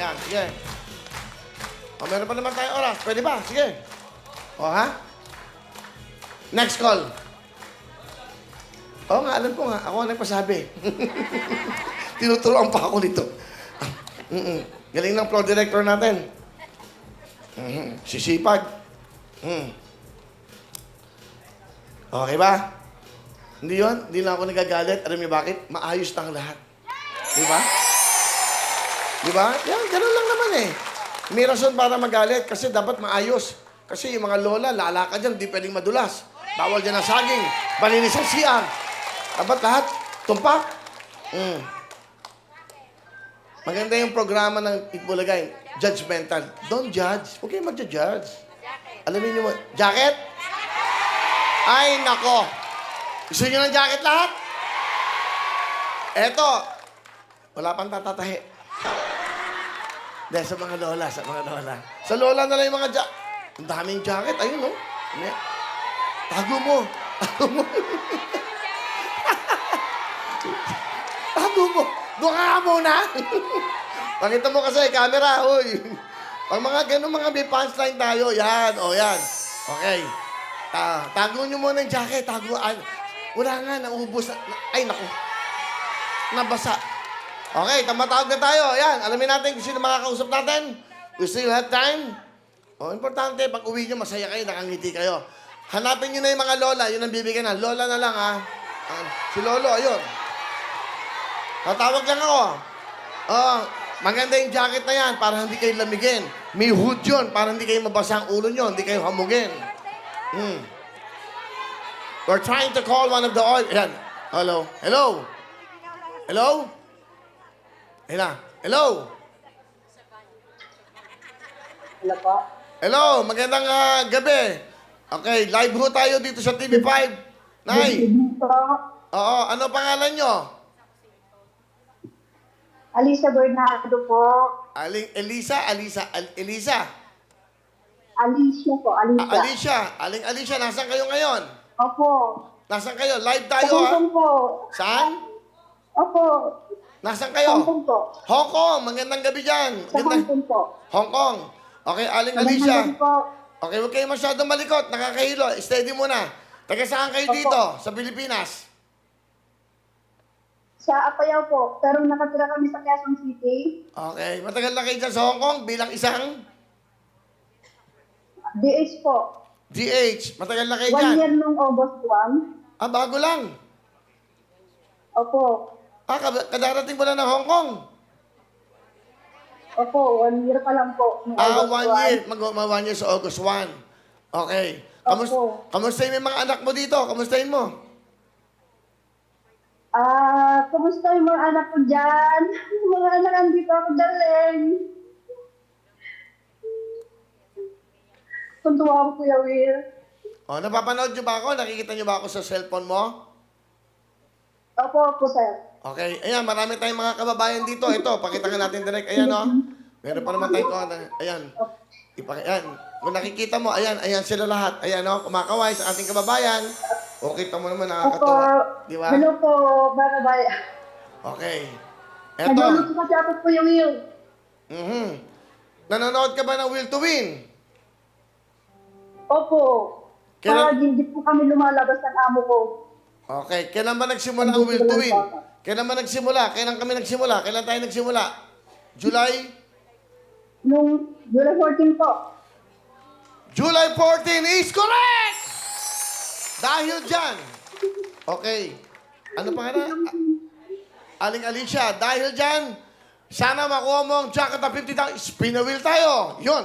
Ayan, sige. O, meron pa naman tayong oras. Pwede ba? Sige. O, ha? Next call. Oo nga, alam ko nga. Ako ang nagpasabi. Tinuturoan pa ako nito. Mm-mm. Galing ng pro director natin. Mhm. Sisipag. Mm. Okay ba? Hindi yun. Hindi lang ako nagagalit. Alam niyo bakit? Maayos na ang lahat. Di ba? Di ba? Yan, ganun lang naman eh. May rason para magalit kasi dapat maayos. Kasi yung mga lola, lalakad dyan, di pwedeng madulas. Bawal dyan ang saging. Balinis ang CR. Dapat lahat, tumpak. Mm. Maganda yung programa ng Itbulagay, judgmental. Don't judge. Huwag kayong magja-judge. Alamin niyo mo, jacket? Ay, nako. Gusto niyo ng jacket lahat? Eto. Wala pang tatatahi. Dahil sa mga lola, sa mga lola. Sa lola na lang yung mga jacket. Ang daming jacket. Ayun, no? Ano Tago mo. Tago mo. Tago mo. Doon ka muna. Pakita mo kasi, camera, uy. Pag mga ganun, mga may punchline tayo, yan, o yan. Okay. Ta tago nyo muna yung jacket, tago. Ay, wala nga, naubos. Na, na- ay, naku. Nabasa. Okay, tamatawag na tayo. Yan, alamin natin kung sino makakausap natin. We still have time. O, importante, pag uwi nyo, masaya kayo, nakangiti kayo. Hanapin nyo na yung mga lola, yun ang bibigyan na. Lola na lang, ha? Ah, si Lolo, ayun. Tatawag lang ako. Oh, maganda yung jacket na yan para hindi kayo lamigin. May hood yun para hindi kayo mabasa ang ulo nyo, hindi kayo hamugin. Hmm. We're trying to call one of the oil. Yan. Hello. Hello. Hello? Hila. Hello. Hello po. Hello. Magandang ah, gabi. Okay, live ho tayo dito sa TV5. Nay. Po. Oo, ano pangalan nyo? Alisa Bernardo po. Aling Elisa, Alisa, Al- Elisa. Alicia po, Alicia. Ah, Alicia, Aling Alicia, nasan kayo ngayon? Opo. Nasan kayo? Live tayo, ha? Kong po. Saan? Opo. Nasan Hong kayo? Kong po. Hong Kong, magandang gabi dyan. Sa Hong Magandang... Kong po. Hong Kong. Okay, Aling Magandang Alicia. gabi po. Okay, huwag kayo masyadong malikot. Nakakahilo. Steady muna. Taga saan kayo Opo. dito? Sa Pilipinas? Sa Apayao po. Pero nakatira kami sa Quezon City. Okay. Matagal na kayo dyan sa Hong Kong bilang isang DH po. DH. Matagal na kayo One dyan. year nung August 1. Ah, bago lang. Opo. Ah, kad- kadarating mo na ng Hong Kong. Opo, one year pa lang po. Ah, August one 1. year. Mag mag- one year sa August 1. Okay. Kamusta, Opo. kamustahin mo yung mga anak mo dito? Kamustahin mo? Ah, kumusta yung mga anak ko dyan? mga anak andito ako daling. Tuntua ako, Kuya Will. Oh, napapanood nyo ba ako? Nakikita nyo ba ako sa cellphone mo? Opo, opo, sir. Okay. Ayan, marami tayong mga kababayan dito. Ito, pakita ka natin direct. Ayan, o. Meron pa naman tayong na- Ayan. Ipak ayan. Kung nakikita mo, ayan, ayan sila lahat. Ayan, o. Kumakaway sa ating kababayan. O, kita mo naman, Opo. nakakatuwa. Di ba? Hello po, ba? Okay. Eto. Nagluluto kasi ako, Kuya Will. Mhm. Nanonood ka ba ng Will to Win? Opo. Kailan- Para hindi po kami lumalabas ng amo ko. Okay. Kailan ba nagsimula ang Will to Win? Kailan ba nagsimula? Kailan kami nagsimula? Kailan tayo nagsimula? July? Nung July 14 po. July 14 is correct! Dahil dyan. Okay. Ano pa na? Aling Alicia, dahil dyan, sana makuha mo ang jacket na 50,000. Spin a wheel tayo. Yun.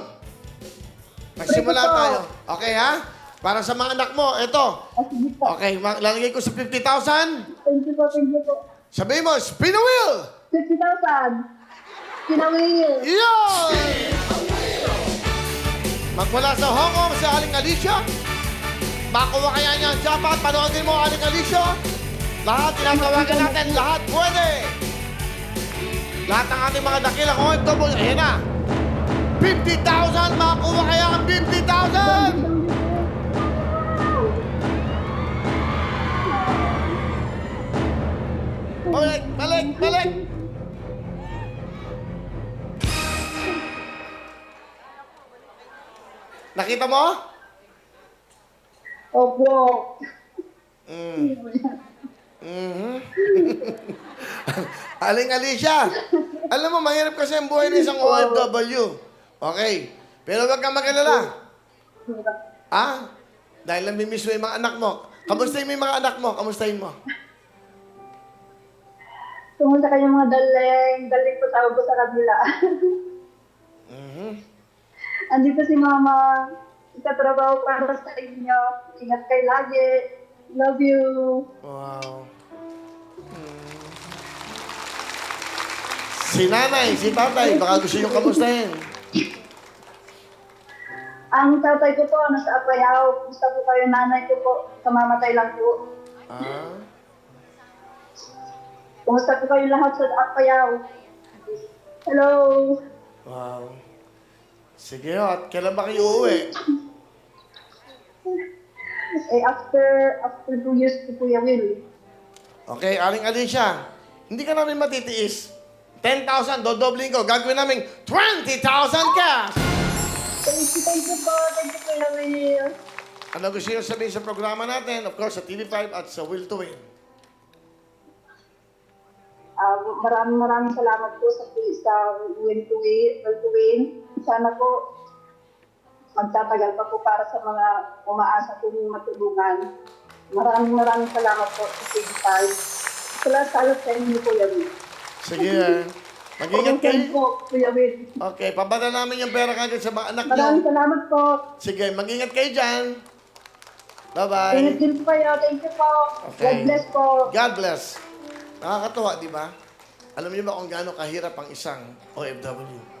Nagsimula tayo. Okay, ha? Para sa mga anak mo, ito. Ah. Okay, lalagay ko sa 50,000. Thank you po, thank you po. Sabihin mo, spin a wheel! 50,000. Kuya Will. Yun! Magmula sa Hong Kong sa Aling Alicia. Makuha kaya niya ang jackpot. Panoodin mo Aling Alicia. Lahat, tinatawagan natin. Lahat pwede. Lahat ng ating mga dakilang OFW. Ayan na. 50,000. Makuha kaya ang 50,000. Balik! Nakita mo? Opo. Mm. Mm-hmm. Aling Alicia, alam mo, mahirap kasi ang buhay ng isang OFW. Okay. Pero huwag kang magalala. Ha? Dahil namimiss mo yung mga anak mo. Kamustahin mo yung mga anak mo. Kamustahin mo. Kumusta kayo mga daling? Daling ko tawag ko sa kanila. Mhm. Andito si Mama. Ikatrabaho para sa inyo. Ingat kayo lagi. Love you. Wow. Mm. Si nanay, si tatay, baka gusto nyo kamustahin. Ang tatay ko po, nasa Apayaw. Kumusta po kayo nanay ko po? Kamamatay lang po. Ah? Kumusta po kayo lahat sa Apayaw? Hello. Wow. Sige, at kailan ba kayo uuwi? Eh, after, after two years po Kuya Will. Okay, Aling Alicia, hindi ka namin matitiis. 10,000, dodobling ko. Gagawin namin 20,000 cash! Thank you, thank you po. Thank you, Kuya Will. Ano gusto nyo sabihin sa programa natin? Of course, sa TV5 at sa Will to Win. Ah, maraming maraming salamat po sa sa win to win, win to win. Sana po magtatagal pa po para sa mga umaasa po matulungan. Maraming maraming salamat po sa TV5. Salamat sa inyo, Kuya Will. Sige, eh. mag-ingat Thank kayo. po, Kuya Will. Okay, pabada namin yung pera kagad sa mga anak nyo. Maraming salamat po. Sige, mag-ingat kayo dyan. Bye-bye. din po kayo. Thank you po. Okay. God bless po. God bless. Nakakatuwa, di ba? Alam niyo ba kung gaano kahirap ang isang OFW?